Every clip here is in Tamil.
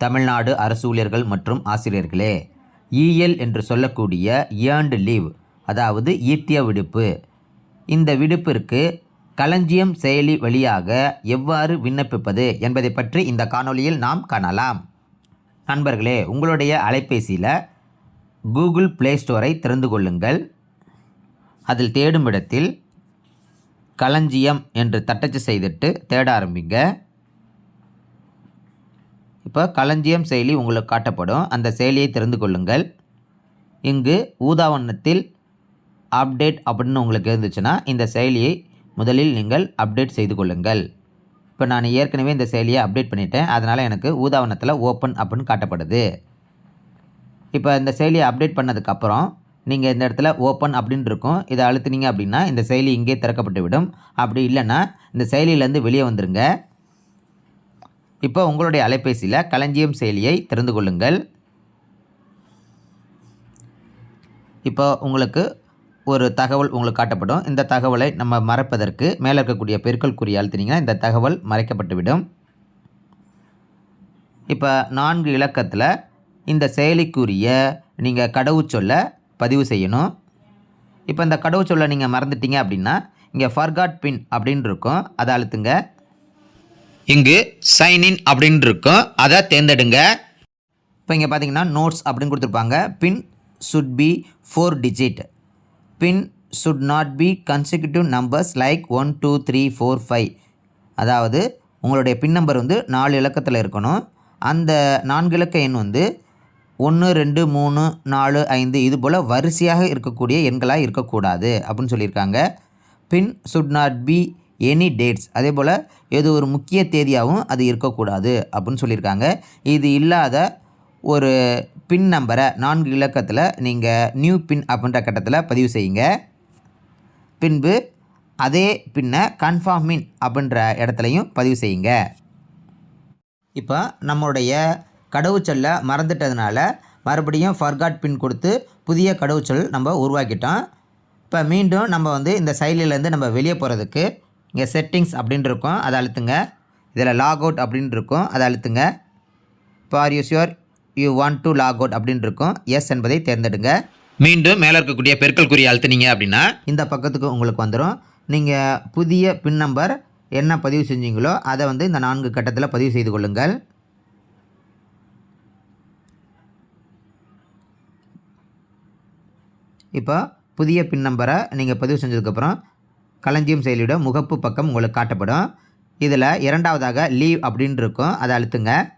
தமிழ்நாடு அரசு ஊழியர்கள் மற்றும் ஆசிரியர்களே. இஎல் என்று சொல்லக்கூடிய ஏர்ன்டு லீவ் அதாவது ஈட்டிய விடுப்பு. இந்த விடுப்பிற்கு களஞ்சியம் செயலி வழியாக எவ்வாறு விண்ணப்பிப்பது என்பதை பற்றி இந்த காணொளியில் நாம் காணலாம். நண்பர்களே உங்களுடைய அலைபேசியில் கூகுள் ப்ளே ஸ்டோரை திறந்து கொள்ளுங்கள். அதில் தேடும் இடத்தில் களஞ்சியம் என்று தட்டச்சு செய்துட்டு தேட ஆரம்பிங்க. இப்போ களஞ்சியம் செயலி உங்களுக்கு காட்டப்படும். அந்த செயலியை திறந்து கொள்ளுங்கள். இங்கு ஊதா வண்ணத்தில் அப்டேட் அப்படின்னு உங்களுக்கு இருந்துச்சுன்னா இந்த செயலியை முதலில் நீங்கள் அப்டேட் செய்து கொள்ளுங்கள். இப்போ நான் ஏற்கனவே இந்த செயலியை அப்டேட் பண்ணிட்டேன். அதனால் எனக்கு ஊதா வண்ணத்தில் ஓப்பன் அப்படின்னு காட்டப்படுது. இப்போ இந்த செயலியை அப்டேட் பண்ணதுக்கப்புறம் நீங்கள் இந்த இடத்துல ஓப்பன் அப்படின்னு இருக்கும். இதை அழுத்துனீங்க அப்படின்னா இந்த செயலி இங்கே திறக்கப்பட்டு விடும் அப்படி இல்லைன்னா இந்த செயலியிலேருந்து வெளியே வந்துருங்க. இப்போ உங்களுடைய அலைபேசியில் களஞ்சியம் செயலியை திறந்து கொள்ளுங்கள். இப்போ உங்களுக்கு ஒரு தகவல் உங்களுக்கு காட்டப்படும். இந்த தகவலை நம்ம மறைப்பதற்கு மேலே இருக்கக்கூடிய பெருக்கல் குறி அழுத்தினீங்கன்னா இந்த தகவல் மறைக்கப்பட்டுவிடும். இப்போ நான்கு இலக்கத்தில் இந்த செயலிக்குரிய நீங்கள் கடவுச்சொல்லை பதிவு செய்யணும். இப்போ இந்த கடவுச்சொல்லை நீங்கள் மறந்துட்டீங்க அப்படின்னா இங்கே ஃபர்காட் பின் அப்படின்னு இருக்கும். அதை அழுத்துங்க. இங்கு சைன்இன் அப்படின்னு இருக்கும் அதை தேர்ந்தெடுங்க. இப்போ இங்கே பார்த்தீங்கன்னா நோட்ஸ் அப்படின்னு கொடுத்துருப்பாங்க. PIN should be four digit pin should not be consecutive numbers like one two three four five அதாவது உங்களுடைய பின் நம்பர் வந்து நாலு இலக்கத்தில் இருக்கணும். அந்த நான்கு இலக்க எண் வந்து ஒன்று ரெண்டு மூணு நாலு ஐந்து இது போல் வரிசையாக இருக்கக்கூடிய எண்களாக இருக்கக்கூடாது அப்படின்னு சொல்லியிருக்காங்க. PIN should not be any dates அதே போல் ஏதோ ஒரு முக்கிய தேதியாகவும் அது இருக்கக்கூடாது அப்படின்னு சொல்லியிருக்காங்க. இது இல்லாத ஒரு பின் நம்பரை நான்கு இலக்கத்தில் நீங்கள் நியூ பின் அப்படின்ற கட்டத்தில் பதிவு செய்யுங்க. பின்பு அதே பின்னை கன்ஃபார்ம் மின் அப்படின்ற இடத்துலையும் பதிவு செய்யுங்க. இப்போ நம்மளுடைய கடவுச்சொல்லை மறந்துட்டதுனால மறுபடியும் ஃபர்காட் பின் கொடுத்து புதிய கடவுச்சொல் நம்ம உருவாக்கிட்டோம். இப்போ மீண்டும் நம்ம வந்து இந்த செயலிலேருந்து நம்ம வெளியே போகிறதுக்கு இங்கே செட்டிங்ஸ் அப்படின்னு இருக்கும் அதை அழுத்துங்க. இதில் லாக் அவுட் அப்படின்னு இருக்கும் அதை அழுத்துங்க. இப்போ are you sure you want to log out அப்படின்னு இருக்கும் எஸ் என்பதை தேர்ந்தெடுங்க. மீண்டும் மேலே இருக்கக்கூடிய பெருக்கல் குறி அழுத்துனீங்க அப்படின்னா இந்த பக்கத்துக்கு உங்களுக்கு வந்துடும் நீங்கள் புதிய பின் நம்பர் என்ன பதிவு செஞ்சீங்களோ அதை வந்து இந்த நான்கு கட்டத்தில் பதிவு செய்து கொள்ளுங்கள். இப்போ புதிய பின் நம்பரை நீங்கள் பதிவு செஞ்சதுக்கப்புறம் களஞ்சியம் செயலியோட முகப்பு பக்கம் உங்களுக்கு காட்டப்படும். இதில் இரண்டாவதாக லீவ் அப்படின்னு இருக்கும். அதை அழுத்துங்க.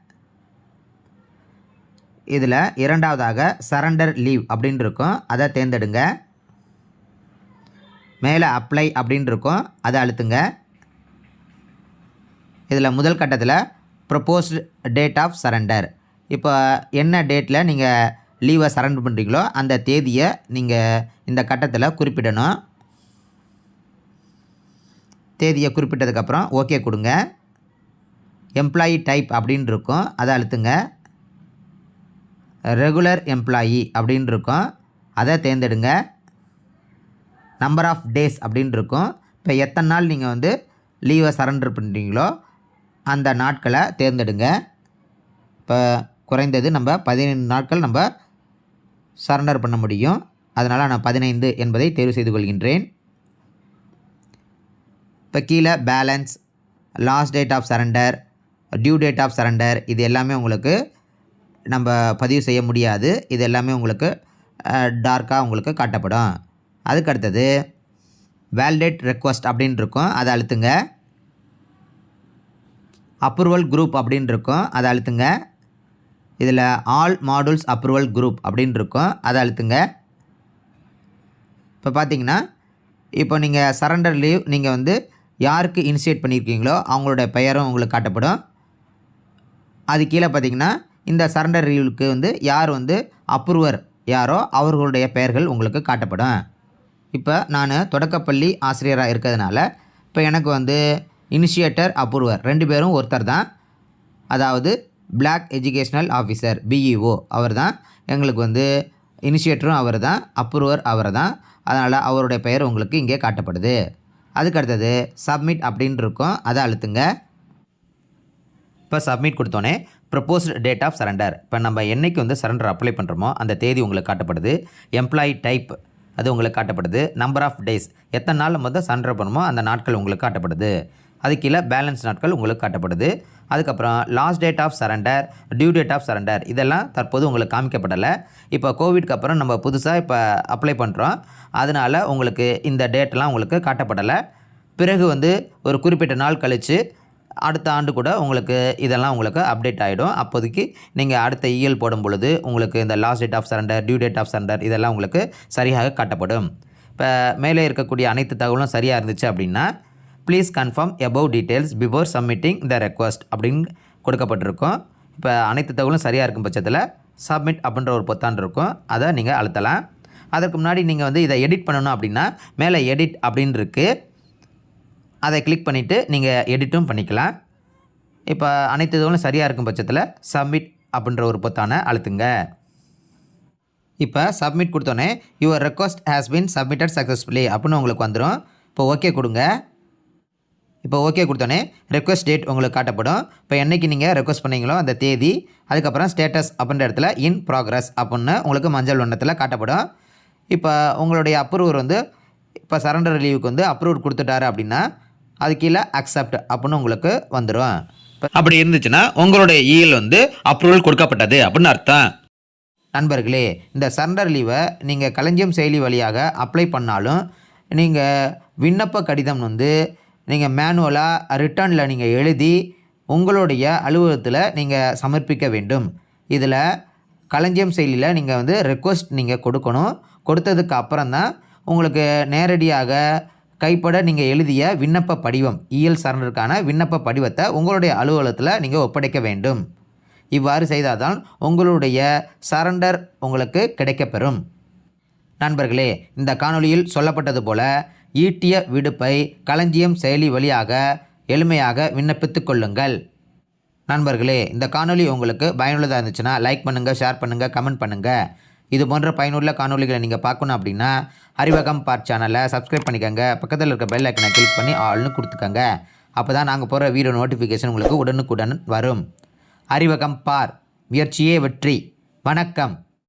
இதில் இரண்டாவதாக சரண்டர் லீவ் அப்படின்னு இருக்கும். அதை தேர்ந்தெடுங்க. மேலே அப்ளை அப்படின்னு இருக்கும். அதை அழுத்துங்க. இதில் முதல் கட்டத்தில் ப்ரப்போஸ்டு டேட் ஆஃப் சரண்டர் இப்போ என்ன டேட்டில் நீங்கள் லீவை சரண்டர் பண்ணுறீங்களோ அந்த தேதியை நீங்கள் இந்த கட்டத்தில் குறிப்பிடணும். தேதியை குறிப்பிட்டதுக்கப்புறம் ஓகே கொடுங்க. எம்ப்ளாயி டைப் அப்படின்னு இருக்கும் அதை அழுத்துங்க. ரெகுலர் எம்ப்ளாயி அப்படின்னு இருக்கும் அதை தேர்ந்தெடுங்க. நம்பர் ஆஃப் டேஸ் அப்படின்னு இருக்கும் இப்போ எத்தனை நாள் நீங்கள் வந்து லீவை சரண்டர் பண்ணுறீங்களோ அந்த நாட்களை தேர்ந்தெடுங்க. இப்போ குறைந்தது நம்ம பதினைந்து நாட்கள் நம்ம சரண்டர் பண்ண முடியும். அதனால் நான் பதினைந்து என்பதை தேர்வு செய்து கொள்கின்றேன். இப்போ கீழே balance last date of surrender due date of surrender இது எல்லாமே உங்களுக்கு நம்ம பதிவு செய்ய முடியாது. இது எல்லாமே உங்களுக்கு டார்க்காக உங்களுக்கு காட்டப்படும். அதுக்கு அடுத்தது வேலிடேட் ரெக்வஸ்ட் அப்படின்னு இருக்கும் அதை அழுத்துங்க. அப்ரூவல் குரூப் அப்படின்னு இருக்கும் அதை அழுத்துங்க. இதில் ஆல் மாடுல்ஸ் அப்ரூவல் குரூப் அப்படின்னு இருக்கும் அதை அழுத்துங்க. இப்போ பார்த்தீங்கன்னா இப்போ நீங்கள் சரண்டர் லீவ் நீங்கள் வந்து யாருக்கு இனிஷியேட் பண்ணியிருக்கீங்களோ அவங்களோட பெயரும் உங்களுக்கு காட்டப்படும். அது கீழே பார்த்தீங்கன்னா இந்த சரண்டர் ரீலுக்கு வந்து யார் வந்து அப்ரூவர் யாரோ அவர்களுடைய பெயர்கள் உங்களுக்கு காட்டப்படும். இப்போ நான் தொடக்கப்பள்ளி ஆசிரியராக இருக்கிறதுனால இப்போ எனக்கு வந்து இனிஷியேட்டர் அப்ரூவர் ரெண்டு பேரும் ஒருத்தர் தான். அதாவது பிளாக் எஜுகேஷ்னல் ஆஃபீஸர் பிஇஓ அவர் தான். எங்களுக்கு வந்து இனிஷியேட்டரும் அவர் தான் அப்ரூவர் அவர் தான். அதனால் அவருடைய பெயர் உங்களுக்கு இங்கே காட்டப்படுது. அதுக்கு அடுத்தது சப்மிட் அப்படின்னு இருக்கும். அதை அழுத்துங்க. இப்போ சப்மிட் கொடுத்தோன்னே ப்ரப்போஸ்ட் டேட் ஆஃப் சரண்டர் இப்போ நம்ம என்னைக்கு வந்து சரண்டர் அப்ளை பண்ணுறோமோ அந்த தேதி உங்களுக்கு காட்டப்படுது. எம்ப்ளாயி டைப் அது உங்களுக்கு காட்டப்படுது. நம்பர் ஆஃப் டேஸ் எத்தனை நாள் மொதல் சரண்டர் பண்ணுமோ அந்த நாட்கள் உங்களுக்கு காட்டப்படுது. அது கீழே பேலன்ஸ் நாட்கள் உங்களுக்கு காட்டப்படுது. அதுக்கப்புறம் last date of surrender due date of surrender இதெல்லாம் தற்போது உங்களுக்கு காமிக்கப்படலை. இப்போ கோவிட்க்கு அப்புறம் நம்ம புதுசாக இப்போ அப்ளை பண்ணுறோம் அதனால் உங்களுக்கு இந்த டேட்லாம் உங்களுக்கு காட்டப்படலை. பிறகு வந்து ஒரு குறிப்பிட்ட நாள் கழித்து அடுத்த ஆண்டு கூட உங்களுக்கு இதெல்லாம் உங்களுக்கு அப்டேட் ஆகிடும் அப்போதைக்கு நீங்கள் அடுத்த இஎல் போடும் பொழுது உங்களுக்கு இந்த last date of surrender due date of surrender இதெல்லாம் உங்களுக்கு சரியாக காட்டப்படும். இப்போ மேலே இருக்கக்கூடிய அனைத்து தகவலும் சரியாக இருந்துச்சு அப்படின்னா please confirm above details before submitting the request அப்படின்னு கொடுக்கப்பட்டிருக்கும். இப்போ அனைத்து தகவலும் சரியாக இருக்கும் பட்சத்தில் சப்மிட் அப்படின்ற ஒரு பொத்தான் இருக்கும். அதை நீங்கள் அழுத்தலாம். அதற்கு முன்னாடி நீங்கள் வந்து இதை எடிட் பண்ணணும் அப்படின்னா மேலே எடிட் அப்படின்னு இருக்குது அதை கிளிக் பண்ணிவிட்டு நீங்கள் எடிட்டும் பண்ணிக்கலாம். இப்போ அனைத்து இதுவும் சரியாக இருக்கும் பட்சத்தில் சப்மிட் அப்படின்ற ஒரு பொத்தானை அழுத்துங்க. இப்போ சப்மிட் கொடுத்தோன்னே your request has been submitted successfully அப்படின்னு உங்களுக்கு வந்துடும் இப்போ ஓகே கொடுங்க. இப்போ ஓகே கொடுத்தோன்னே ரெக்வஸ்ட் டேட் உங்களுக்கு காட்டப்படும். இப்போ என்னைக்கு நீங்கள் ரெக்வஸ்ட் பண்ணீங்களோ அந்த தேதி அதுக்கப்புறம் ஸ்டேட்டஸ் அப்படின்ற இடத்துல இன் ப்ராக்ரஸ் அப்படின்னு உங்களுக்கு மஞ்சள் வண்ணத்தில் காட்டப்படும். இப்போ உங்களுடைய அப்ரூவர் வந்து இப்போ சரண்டர் லீவுக்கு வந்து அப்ரூவ் கொடுத்துட்டாரு அப்படின்னா அது கீழே அக்செப்ட் அப்படின்னு உங்களுக்கு வந்துடும் அப்படி இருந்துச்சுன்னா உங்களுடைய இஎல் வந்து அப்ரூவல் கொடுக்கப்பட்டது அப்படின்னு அர்த்தம். நண்பர்களே இந்த சரண்டர் லீவை நீங்கள் களஞ்சியம் செயலி வழியாக அப்ளை பண்ணாலும் நீங்கள் விண்ணப்ப கடிதம் வந்து நீங்கள் மேனுவலாக ரிட்டர்னில் நீங்கள் எழுதி உங்களுடைய அலுவலகத்தில் நீங்கள் சமர்ப்பிக்க வேண்டும். இதில் களஞ்சியம் செயலியில் நீங்கள் வந்து ரெக்வஸ்ட் நீங்கள் கொடுக்கணும். கொடுத்ததுக்கு அப்புறம் தான் உங்களுக்கு நேரடியாக கைப்பட நீங்கள் எழுதிய விண்ணப்ப படிவம் இயல் சரண்டருக்கான விண்ணப்ப படிவத்தை உங்களுடைய அலுவலகத்தில் நீங்கள் ஒப்படைக்க வேண்டும். இவ்வாறு செய்தால்தான் உங்களுடைய சரண்டர் உங்களுக்கு கிடைக்கப்பெறும். நண்பர்களே இந்த காணொளியில் சொல்லப்பட்டது போல ஈட்டிய விடுப்பை களஞ்சியம் செயலி வழியாக எளிமையாக விண்ணப்பித்துக் கொள்ளுங்கள். நண்பர்களே இந்த காணொளி உங்களுக்கு பயனுள்ளதாக இருந்துச்சுன்னா லைக் பண்ணுங்கள் ஷேர் பண்ணுங்கள் கமெண்ட் பண்ணுங்கள் இது போன்ற பயனுள்ள காணொளிகளை நீங்கள் பார்க்கணும் அப்படின்னா அறிவகம் பார்ட் சேனலை சப்ஸ்கிரைப் பண்ணிக்கோங்க. பக்கத்தில் இருக்க பெல் ஐக்கனை கிளிக் பண்ணி ஆள்னு கொடுத்துக்கோங்க. அப்போ தான் நாங்கள் போகிற வீடியோ நோட்டிஃபிகேஷன் உங்களுக்கு உடனுக்குடன் வரும். அறிவகம் பார் முயற்சியே வெற்றி. வணக்கம்.